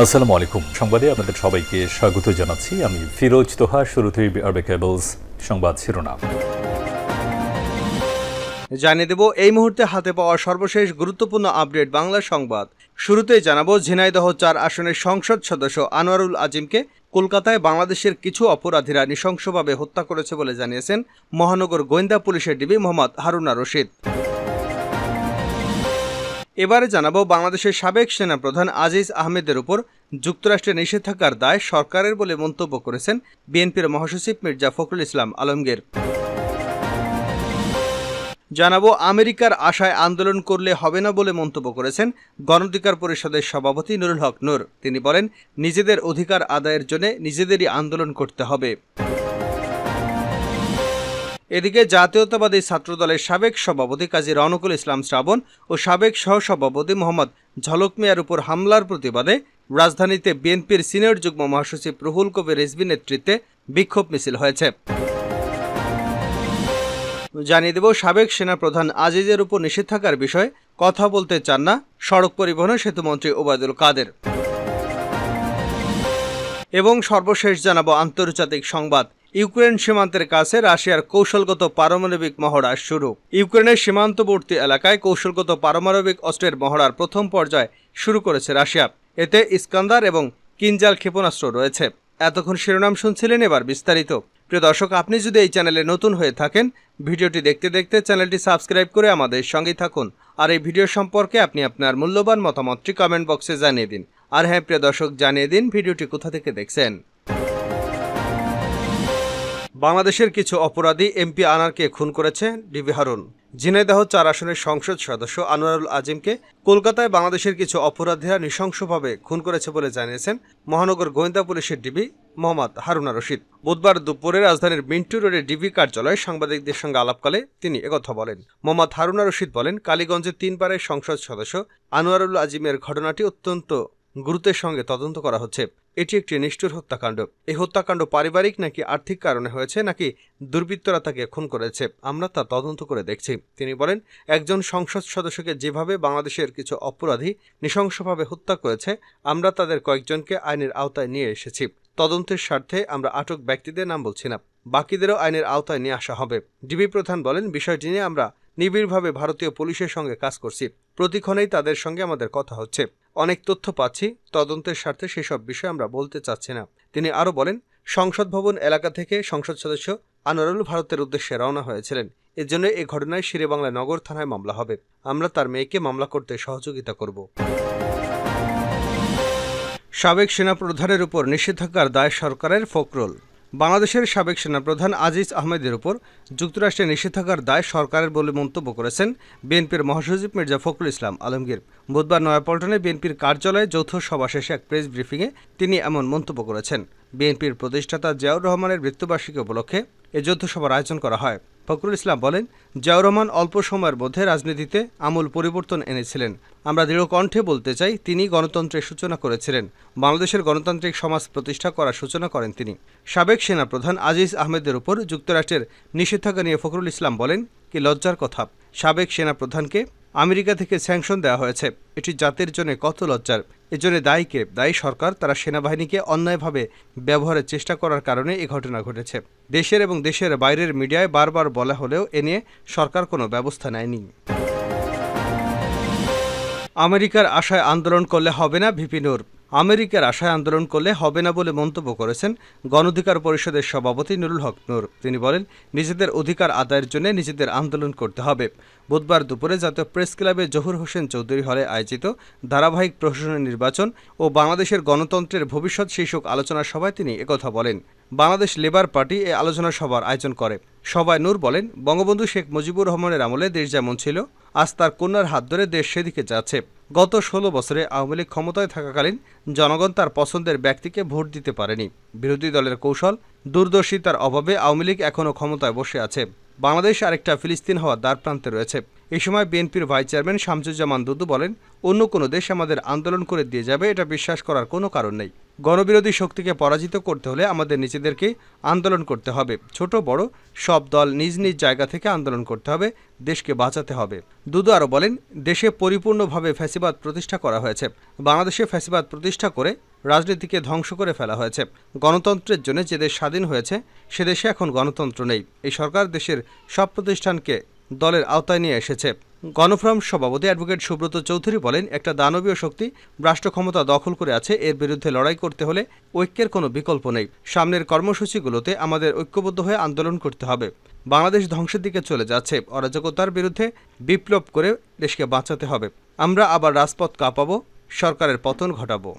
আসসালামু আলাইকুম। সংবাদে আপনাদের সবাইকে স্বাগত জানাচ্ছি। আমি ফিরোজ তোহা, শুরুতেই আরবে কেবলস সংবাদ শিরোনাম। জানিয়ে দেব, এই মুহূর্তে হাতে পাওয়া সর্বশেষ গুরুত্বপূর্ণ আপডেট বাংলা সংবাদ। শুরুতেই জানাব, ঝিনাইদহ চার আসনের সংসদ সদস্য আনোয়ারুল আজিমকে কলকাতায় বাংলাদেশের কিছু অপরাধীরা নৃশংসভাবে হত্যা করেছে বলে জানিয়েছেন মহানগর গোয়েন্দা পুলিশের ডিবি মোহাম্মদ হারুনা রশিদ। এবারে জানাব বাংলাদেশের সাবেক সেনাপ্রধান আজিজ আহমেদের উপর যুক্তরাষ্ট্রের নিষেধাজ্ঞার দায় সরকারের বলে মন্তব্য করেছেন বিএনপির মহাসচিব মির্জা ফখরুল ইসলাম আলমগীর। জানাব, আমেরিকার আশায় আন্দোলন করলে হবে না বলে মন্তব্য করেছেন গণঅধিকার পরিষদের সভাপতি নুরুল হক নূর। তিনি বলেন, নিজেদের অধিকার আদায়ের জন্য নিজেদেরই আন্দোলন করতে হবে। এদিকে জাতীয়তাবাদী ছাত্রদলের সাবেক সভাপতি কাজী রনকুল ইসলাম শ্রাবণ ও সাবেক সহসভাপতি মোহাম্মদ ঝলক মিয়ার উপর হামলার প্রতিবাদে রাজধানীতে বিএনপির সিনিয়র যুগ্ম মহাসচিব রুহুল কবির রিজভি নেতৃত্বে বিক্ষোভ মিছিল হয়েছে। জানিয়ে দেব, সাবেক সেনাপ্রধান আজিজের উপর নিষেধাজ্ঞার বিষয়ে কথা বলতে চান না সড়ক পরিবহন সেতুমন্ত্রী ওবায়দুল কাদের। এবং সর্বশেষ জানাব আন্তর্জাতিক সংবাদ। ইউক্রেন সীমান্তের কাছে রাশিয়ার কৌশলগত পারমাণবিক মহড়া শুরু। ইউক্রেনের সীমান্তবর্তী এলাকায় কৌশলগত পারমাণবিক অস্ত্রের মহড়ার প্রথম পর্যায় শুরু করেছে রাশিয়া। এতে ইস্কান্দার এবং কিনজাল ক্ষেপণাস্ত্র রয়েছে। এতক্ষণ শিরোনাম শুনছিলেন এবার বিস্তারিত। প্রিয় দর্শক, আপনি যদি এই চ্যানেলে নতুন হয়ে থাকেন, ভিডিওটি দেখতে দেখতে চ্যানেলটি সাবস্ক্রাইব করে আমাদের সঙ্গেই থাকুন। আর এই ভিডিও সম্পর্কে আপনি আপনার মূল্যবান মতামতটি কমেন্ট বক্সে জানিয়ে দিন। আর হ্যাঁ প্রিয় দর্শক, জানিয়ে দিন ভিডিওটি কোথা থেকে দেখছেন। বাংলাদেশের কিছু অপরাধী এমপি আনারকে খুন করেছে ডিবি হারুন। ঝিনাইদহ চার আসনের সংসদ সদস্য আনোয়ারুল আজিমকে কলকাতায় বাংলাদেশের কিছু অপরাধীরা নৃশংসভাবে খুন করেছে বলে জানিয়েছেন মহানগর গোয়েন্দা পুলিশের ডিবি মোহাম্মদ হারুনা রশিদ। বুধবার দুপুরে রাজধানীর মিন্টু রোডের ডিবি কার্যালয়ে সাংবাদিকদের সঙ্গে আলাপকালে তিনি একথা বলেন। মোহাম্মদ হারুনা রশিদ বলেন, কালীগঞ্জের তিনবারের সংসদ সদস্য আনোয়ারুল আজিমের ঘটনাটি অত্যন্ত গুরুত্বের সঙ্গে তদন্ত করা হচ্ছে। এটি একটি নিষ্ঠুর হত্যাকাণ্ড। এই হত্যাকাণ্ড পারিবারিক নাকি আর্থিক কারণে হয়েছে, নাকি দুর্বৃত্তরা তাকে খুন করেছে, আমরা তা তদন্ত করে দেখছি। তিনি বলেন, একজন সংসদ সদস্যকে যেভাবে বাংলাদেশের কিছু অপরাধী নৃশংসভাবে হত্যা করেছে, আমরা তাদের কয়েকজনকে আইনের আওতায় নিয়ে এসেছি। তদন্তের স্বার্থে আমরা আটক ব্যক্তিদের নাম বলছি না, বাকিদেরও আইনের আওতায় নিয়ে আসা হবে। ডিবি প্রধান বলেন, বিষয়টি নিয়ে আমরা নিবিড়ভাবে ভারতীয় পুলিশের সঙ্গে কাজ করছি। প্রতিক্ষণেই তাদের সঙ্গে আমাদের কথা হচ্ছে। অনেক তথ্য পাচ্ছি, তদন্তের স্বার্থে সেসব বিষয় আমরা বলতে চাচ্ছি না। তিনি আরও বলেন, সংসদ ভবন এলাকা থেকে সংসদ সদস্য আনোয়ারুল ভারতের উদ্দেশ্যে রওনা হয়েছিলেন। এজন্য এই ঘটনায় শেরেবাংলা নগর থানায় মামলা হবে। আমরা তার মেয়েকে মামলা করতে সহযোগিতা করব। সাবেক সেনাপ্রধানের উপর নিষেধাজ্ঞার দায় সরকারের ফখরুল বাংলাদেশের সাবেক সেনাপ্রধান আজিজ আহমেদের উপর যুক্তরাষ্ট্রে নিষেধাজ্ঞার দায় সরকারের বলে মন্তব্য করেছেন বিএনপির মহাসচিব মির্জা ফখরুল ইসলাম আলমগীর। বুধবার নয়াপল্টনে বিএনপির কার্যালয়ে যৌথ সভা শেষে এক প্রেস ব্রিফিংয়ে তিনি এমন মন্তব্য করেছেন। বিএনপির প্রতিষ্ঠাতা জিয়াউর রহমানের মৃত্যুবার্ষিকী উপলক্ষে এ যৌথ সভার আয়োজন করা হয়। ফখরুল ইসলাম বলেন, জিয়াউর রহমান অল্প সময়ের মধ্যে রাজনীতিতে আমূল পরিবর্তন এনেছিলেন। আমরা দৃঢ় কণ্ঠে বলতে চাই, তিনি গণতন্ত্রের সূচনা করেছিলেন। বাংলাদেশের গণতান্ত্রিক সমাজ প্রতিষ্ঠা করার সূচনা করেন তিনি। সাবেক সেনাপ্রধান আজিজ আহমেদের উপর যুক্তরাষ্ট্রের নিষেধাজ্ঞা নিয়ে ফখরুল ইসলাম বলেন, কি লজ্জার কথা। সাবেক সেনাপ্রধানকে আমেরিকা থেকে স্যাংশন দেওয়া হয়েছে। এটি জাতির জন্য কত লজ্জার। এজন্য দায়ী কে? দায়ী সরকার, তারা সেনাবাহিনীকে অন্যায়ভাবে ব্যবহারের চেষ্টা করার কারণে এ ঘটনা ঘটেছে। দেশের এবং দেশের বাইরের মিডিয়ায় বারবার বলা হলেও এ নিয়ে সরকার কোনো ব্যবস্থা নেয়নি। আমেরিকার আশায় আন্দোলন করলে হবে না ভিপি নূর। আমেরিকার আশায় আন্দোলন করলে হবে না বলে মন্তব্য করেছেন গণঅধিকার পরিষদের সভাপতি নুরুল হক নূর। তিনি বলেন, নিজেদের অধিকার আদায়ের জন্য নিজেদের আন্দোলন করতে হবে। বুধবার দুপুরে জাতীয় প্রেস ক্লাবে জহুর হোসেন চৌধুরী হলে আয়োজিত ধারাবাহিক প্রশাসনের নির্বাচন ও বাংলাদেশের গণতন্ত্রের ভবিষ্যৎ শীর্ষক আলোচনা সভায় তিনি একথা বলেন। বাংলাদেশ লেবার পার্টি এই আলোচনা সভার আয়োজন করে। সভায় নূর বলেন, বঙ্গবন্ধু শেখ মুজিবুর রহমানের আমলে দেশ যেমন ছিল, আজ তার কন্যার হাত ধরে দেশ সেদিকে যাচ্ছে। গত ষোলো বছরে আওয়ামী লীগ ক্ষমতায় থাকাকালীন জনগণ তার পছন্দের ব্যক্তিকে ভোট দিতে পারেনি। বিরোধী দলের কৌশল, দূরদর্শিতার অভাবে আওয়ামী লীগ এখনও ক্ষমতায় বসে আছে। বাংলাদেশ আরেকটা ফিলিস্তিন হওয়ার দ্বার প্রান্তে রয়েছে। এই সময় বিএনপির ভাইস চেয়ারম্যান শামসুজ্জামান দুদু বলেন, অন্য কোনো দেশ আমাদের আন্দোলন করে দিয়ে যাবে, এটা বিশ্বাস করার কোনো কারণ নেই। গণবিরোধী শক্তিকে পরাজিত করতে হলে আমাদের নিজেদেরকে আন্দোলন করতে হবে। ছোট, বড়, সব দল নিজ নিজ জায়গা থেকে আন্দোলন করতে হবে, দেশকে বাঁচাতে হবে। দুদু আরও বলেন, দেশে পরিপূর্ণভাবে ফ্যাসিবাদ প্রতিষ্ঠা করা হয়েছে। বাংলাদেশে ফ্যাসিবাদ প্রতিষ্ঠা করে রাজনীতিকে ধ্বংস করে ফেলা হয়েছে। গণতন্ত্রের জন্য যে দেশ স্বাধীন হয়েছে, সে দেশে এখন গণতন্ত্র নেই। এই সরকার দেশের সব প্রতিষ্ঠানকে দলের আওতায় নিয়ে এসেছে। গণফোরাম সভাপতি অ্যাডভোকেট সুব্রত চৌধুরী বলেন, একটা দানবীয় শক্তি রাষ্ট্র ক্ষমতা দখল করে আছে, এর বিরুদ্ধে লড়াই করতে হলে ঐক্যের কোনো বিকল্প নেই। সামনের কর্মসূচিগুলোতে আমাদের ঐক্যবদ্ধ হয়ে আন্দোলন করতে হবে। বাংলাদেশ ধ্বংসের দিকে চলে যাচ্ছে। অরাজকতার বিরুদ্ধে বিপ্লব করে দেশকে বাঁচাতে হবে। আমরা আবার রাজপথ কাঁপাবো, সরকারের পতন ঘটাবো।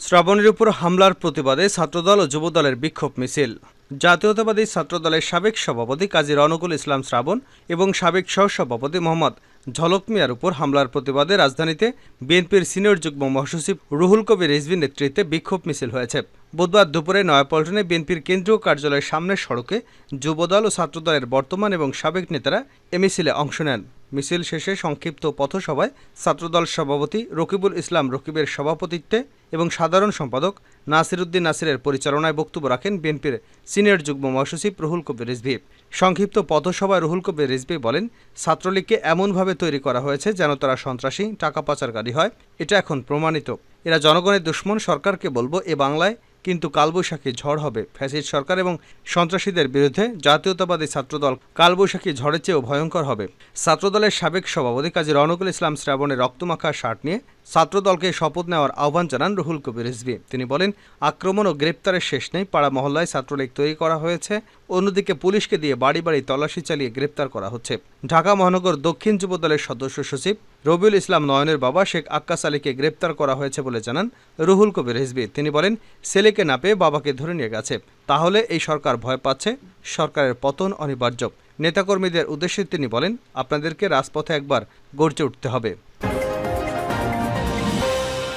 শ্রাবণের উপর হামলার প্রতিবাদে ছাত্রদল ও যুবদলের বিক্ষোভ মিছিল। জাতীয়তাবাদী ছাত্রদলের সাবেক সভাপতি কাজী রনকুল ইসলাম শ্রাবণ এবং সাবেক সহসভাপতি মোহাম্মদ ঝলক মিয়ার উপর হামলার প্রতিবাদে রাজধানীতে বিএনপির সিনিয়র যুগ্ম মহাসচিব রুহুল কবির রিজভির নেতৃত্বে বিক্ষোভ মিছিল হয়েছে। বুধবার দুপুরে নয়াপল্টনে বিএনপির কেন্দ্রীয় কার্যালয়ের সামনের সড়কে যুবদল ও ছাত্রদলের বর্তমান এবং সাবেক নেতারা এ মিছিলে অংশ নেন। মিছিল শেষে সংক্ষিপ্ত পথসভায় ছাত্রদল সভাপতি রকিবুল ইসলাম রকিবের সভাপতিত্বে এবং সাধারণ সম্পাদক নাসিরুদ্দিন নাসিরের পরিচালনায় বক্তব্য রাখেন বিএনপির সিনিয়র যুগ্ম মহাসচিব রুহুল কবির রিজভি সংক্ষিপ্ত পথসভায় রুহুল কবির রিজভি বলেন, ছাত্রলীগকে এমনভাবে তৈরি করা হয়েছে যেন তারা সন্ত্রাসী, টাকা পাচারকারী হয়। এটা এখন প্রমাণিত। এরা জনগণের দুশ্মন, সরকারকে বলব এ বাংলায় কিন্তু কালবৈশাখী ঝড় হবে। ফ্যাসিস্ট সরকার এবং সন্ত্রাসীদের বিরুদ্ধে জাতীয়তাবাদী ছাত্রদল কালবৈশাখী ঝড়ের চেয়েও ভয়ঙ্কর হবে। ছাত্রদলের সাবেক সভাপতি কাজী রনকুল ইসলাম শ্রাবণের রক্তমাখা শার্ট নিয়ে ছাত্রদলকে শপথ নেওয়ার আহ্বান জানান রুহুল কবির রিজভি। তিনি বলেন, আক্রমণ ও গ্রেপ্তারের শেষ নেই, পাড়া মহল্লায় ছাত্রলীগ তৈরি করা হয়েছে। অন্যদিকে পুলিশকে দিয়ে বাড়ি বাড়ি তল্লাশি চালিয়ে গ্রেপ্তার করা হচ্ছে। ঢাকা মহানগর দক্ষিণ যুবদলের সদস্য সচিব রবিউল ইসলাম নয়নের বাবা শেখ আক্কাস আলীকে গ্রেপ্তার করা হয়েছে বলে জানান রুহুল কবির রিজভি। তিনি বলেন, ছেলেকে না পেয়ে বাবাকে ধরে নিয়ে গেছে। তাহলে এই সরকার ভয় পাচ্ছে? সরকারের পতন অনিবার্য। নেতাকর্মীদের উদ্দেশ্যে তিনি বলেন, আপনাদেরকে রাজপথে একবার গর্জে উঠতে হবে।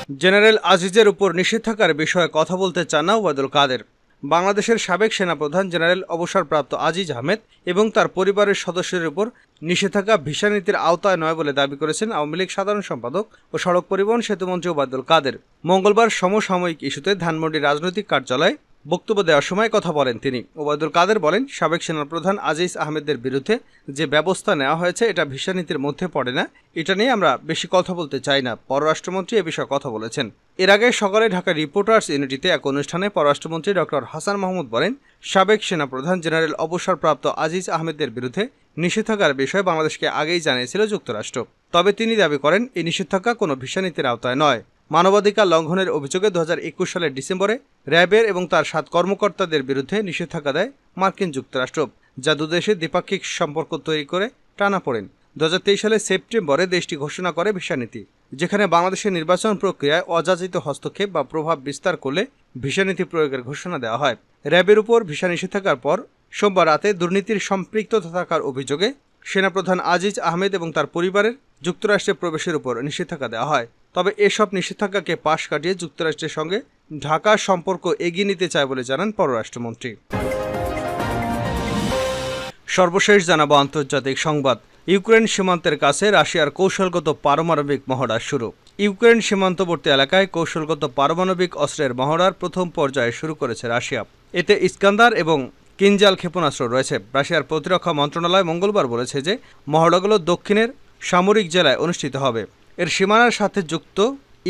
জেনারেল আজিজের উপর নিষেধাজ্ঞার বিষয়ে কথা বলতে চান না ওবায়দুল কাদের। বাংলাদেশের সাবেক সেনাপ্রধান জেনারেল অবসরপ্রাপ্ত আজিজ আহমেদ এবং তার পরিবারের সদস্যদের উপর নিষেধাজ্ঞা ভিসা নীতির আওতায় নয় বলে দাবি করেছেন আওয়ামী লীগ সাধারণ সম্পাদক ও সড়ক পরিবহন সেতুমন্ত্রী ওবায়দুল কাদের। মঙ্গলবার সমসাময়িক ইস্যুতে ধানমন্ডি রাজনৈতিক কার্যালয়ে বক্তব্য দেওয়ার সময় কথা বলেন তিনি। ওবায়দুল কাদের বলেন, সাবেক সেনাপ্রধান আজিজ আহমেদের বিরুদ্ধে যে ব্যবস্থা নেওয়া হয়েছে, এটা ভিসা নীতির মধ্যে পড়ে না। এটা নিয়ে আমরা বেশি কথা বলতে চাই না। পররাষ্ট্রমন্ত্রী এ বিষয়ে কথা বলেছেন। এর আগে সকালে ঢাকা রিপোর্টার্স ইউনিটিতে এক অনুষ্ঠানে পররাষ্ট্রমন্ত্রী ডক্টর হাসান মাহমুদ বলেন, সাবেক সেনাপ্রধান জেনারেল অবসরপ্রাপ্ত আজিজ আহমেদের বিরুদ্ধে নিষেধাজ্ঞার বিষয়ে বাংলাদেশকে আগেই জানিয়েছিল যুক্তরাষ্ট্র। তবে তিনি দাবি করেন, এই নিষেধাজ্ঞা কোনো ভিসা নীতির আওতায় নয়। মানবাধিকার লঙ্ঘনের অভিযোগে দু হাজার একুশ সালের ডিসেম্বরে র্যাবের এবং তার সাত কর্মকর্তাদের বিরুদ্ধে নিষেধাজ্ঞা দেয় মার্কিন যুক্তরাষ্ট্র, যা দুদেশে দ্বিপাক্ষিক সম্পর্ক তৈরি করে টানা পড়েন। দু হাজার তেইশ সালের সেপ্টেম্বরে দেশটি ঘোষণা করে ভিসা নীতি যেখানে বাংলাদেশের নির্বাচন প্রক্রিয়ায় অযাচিত হস্তক্ষেপ বা প্রভাব বিস্তার করলে ভিসা নীতি প্রয়োগের ঘোষণা দেওয়া হয়। র্যাবের উপর ভিসা নিষেধাজ্ঞার পর সোমবার রাতে দুর্নীতির সম্পৃক্ত থাকার অভিযোগে সেনাপ্রধান আজিজ আহমেদ এবং তার পরিবারের যুক্তরাষ্ট্রে প্রবেশের উপর নিষেধাজ্ঞা দেওয়া হয়। তবে এসব নিষেধাজ্ঞাকে পাশ কাটিয়ে যুক্তরাষ্ট্রের সঙ্গে ঢাকার সম্পর্ক এগিয়ে নিতে চায় বলে জানান পররাষ্ট্রমন্ত্রী। সর্বশেষ জানাব আন্তর্জাতিক সংবাদ। ইউক্রেন সীমান্তের কাছে রাশিয়ার কৌশলগত পারমাণবিক মহড়া শুরু। ইউক্রেন সীমান্তবর্তী এলাকায় কৌশলগত পারমাণবিক অস্ত্রের মহড়ার প্রথম পর্যায়ে শুরু করেছে রাশিয়া। এতে ইস্কান্দার এবং কিনজাল ক্ষেপণাস্ত্র রয়েছে। রাশিয়ার প্রতিরক্ষা মন্ত্রণালয় মঙ্গলবার বলেছে যে, মহড়াগুলো দক্ষিণের সামরিক জেলায় অনুষ্ঠিত হবে। এর সীমানার সাথে যুক্ত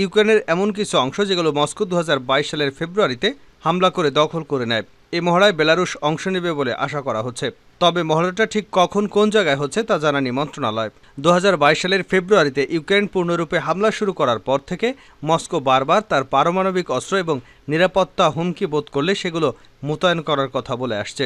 ইউক্রেনের এমন কিছু অংশ যেগুলো মস্কো দু হাজার বাইশ সালের ফেব্রুয়ারিতে হামলা করে দখল করে নেয়। এই মহড়ায় বেলারুশ অংশ নেবে বলে আশা করা হচ্ছে। তবে মহড়াটা ঠিক কখন কোন জায়গায় হচ্ছে তা জানানি মন্ত্রণালয়। দুহাজার বাইশ সালের ফেব্রুয়ারিতে ইউক্রেন পূর্ণরূপে হামলা শুরু করার পর থেকে মস্কো বারবার তার পারমাণবিক অস্ত্র এবং নিরাপত্তা হুমকি বোধ করলে সেগুলো মোতায়েন করার কথা বলে আসছে।